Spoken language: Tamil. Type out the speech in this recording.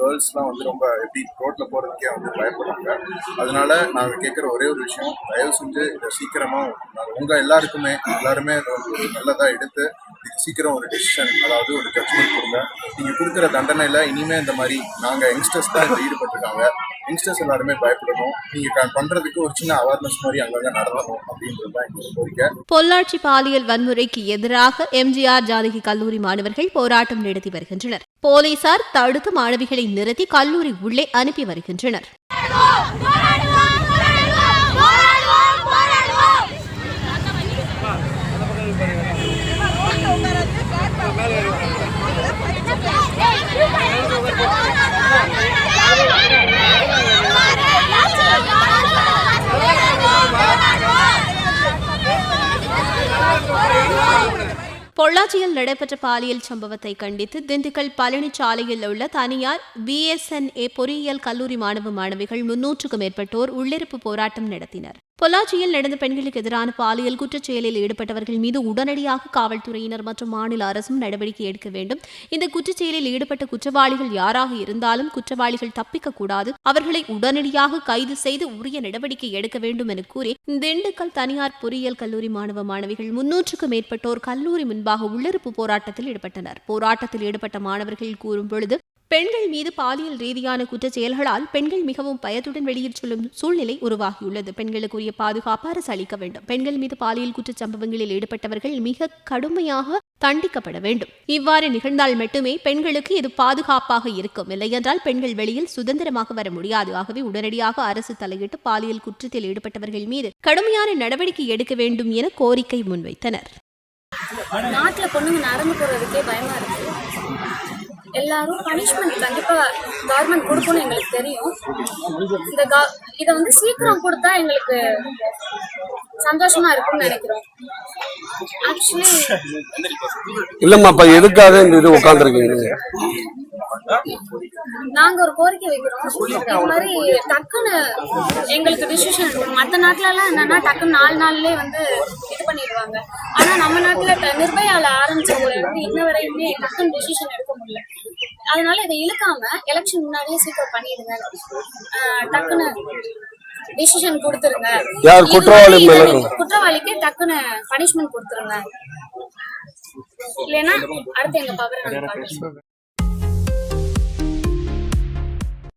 கேர்ள்ஸ்லாம் வந்து ரொம்ப எப்படி ரோட்டில் போகிறதுக்கே வந்து பயப்படுறாங்க அதனால நாங்கள் கேட்குற ஒரே ஒரு விஷயம் தயவு செஞ்சு இதை சீக்கிரமாக உங்கள் எல்லாருக்குமே எல்லாருமே இதை வந்து ஒரு எடுத்து இதுக்கு சீக்கிரம் ஒரு டெசிஷன் அதாவது ஒரு ஜட்மெண்ட் கொடுங்க. நீங்கள் கொடுக்குற தண்டனையில இனிமேல் இந்த மாதிரி நாங்கள் யங்ஸ்டர்ஸ் தான் இதில் ஈடுபட்டிருக்காங்க. யங்ஸ்டர்ஸ் எல்லாருமே பயப்படணும். நீங்க பண்றதுக்கு ஒரு சின்ன அவேர்னஸ் மாதிரி அங்கங்க நடத்தணும் அப்படின்றது தான் எங்களோட கோரிக்கை. பொள்ளாச்சி பாலியல் வன்முறைக்கு எதிராக எம்ஜிஆர் ஜானகி கல்லூரி மாணவர்கள் போராட்டம் நடத்தி வருகின்றனர். போலீசார் தடுத்து மாணவிகளை நிறுத்தி கல்லூரி உள்ளே அனுப்பி வருகின்றனர். பொள்ளாச்சியில் நடைபெற்ற பாலியல் சம்பவத்தை கண்டித்து திண்டுக்கல் பழனி சாலையில் உள்ள தனியார் பிஎஸ்என்ஏ பொறியியல் கல்லூரி மாணவ மாணவிகள் முன்னூற்றுக்கும் மேற்பட்டோர் உள்ளிருப்பு போராட்டம் நடத்தினர். பொள்ளாச்சியில் நடந்த பெண்களுக்கு எதிரான பாலியல் குற்றச் செயலில் ஈடுபட்டவர்கள் மீது உடனடியாக காவல்துறையினர் மற்றும் மாநில அரசும் நடவடிக்கை எடுக்க வேண்டும். இந்த குற்றச் செயலில் ஈடுபட்ட குற்றவாளிகள் யாராக இருந்தாலும் குற்றவாளிகள் தப்பிக்க கூடாது. அவர்களை உடனடியாக கைது செய்து உரிய நடவடிக்கை எடுக்க வேண்டும் என கூறி திண்டுக்கல் தனியார் பொறியியல் கல்லூரி மாணவ மாணவிகள் முன்னூற்றுக்கும் மேற்பட்டோர் கல்லூரி முன்பாக உள்ளிருப்பு போராட்டத்தில் ஈடுபட்டனர். போராட்டத்தில் ஈடுபட்ட மாணவர்கள் கூறும் பொழுது பெண்கள் மீது பாலியல் ரீதியான குற்றச் செயல்களால் பெண்கள் மிகவும் பயத்துடன் வெளியில் சொல்லும் சூழ்நிலை உருவாகியுள்ளது. பெண்களுக்குரிய பாதுகாப்பு அரசு அளிக்க வேண்டும். பெண்கள் மீது பாலியல் குற்றச் சம்பவங்களில் ஈடுபட்டவர்கள் மிக கடுமையாக தண்டிக்கப்பட வேண்டும். இவ்வாறு நிகழ்ந்தால் மட்டுமே பெண்களுக்கு இது பாதுகாப்பாக இருக்கும். இல்லையென்றால் பெண்கள் வெளியில் சுதந்திரமாக வர முடியாது. ஆகவே உடனடியாக அரசு தலையிட்டு பாலியல் குற்றத்தில் ஈடுபட்டவர்கள் மீது கடுமையான நடவடிக்கை எடுக்க வேண்டும் என கோரிக்கை முன்வைத்தனர். நாட்டில் பொண்ணுங்க நடந்து போறதுக்கே பயமா இருக்கு. எல்லாரும் பனிஷ்மெண்ட் கண்டிப்பா கவர்மெண்ட் கொடுக்கணும் எங்களுக்கு தெரியும். இந்த கவ- இத வந்து சீக்கிரம் கொடுத்தா எங்களுக்கு சந்தோஷமா இருக்கும்னு நினைக்கிறோம். ஆக்சுவலி இல்லம்மா அப்ப எதுக்காக இந்த இது உட்காந்துருக்கீங்க நாங்க? ஒரு கோரிக்கை வைக்கிறோம். இந்த மாதிரி டக்குன்னு எங்களுக்கு டிசிஷன் எடுக்கணும். மற்ற நாட்டுல எல்லாம் என்னன்னா டக்குன்னு நாலு நாள்லயே வந்து இது பண்ணிடுவாங்க. ஆனா நம்ம நாட்டுல நிர்பயால ஆரம்பிச்சவங்கள இருந்து இன்ன வரையுமே டக்குன்னு டிசிஷன் எடுக்க முடியல. அதனால இதை இழுக்காம எலெக்ஷன் முன்னாடியே சீக்கிரம் பண்ணிடுங்க. டக்குன்னு டிசிஷன் கொடுத்துருங்க. யார் குற்றவாளி குற்றவாளிக்கு டக்குன்னு பனிஷ்மெண்ட் கொடுத்துருங்க. இல்லைன்னா அடுத்து எங்க பவர்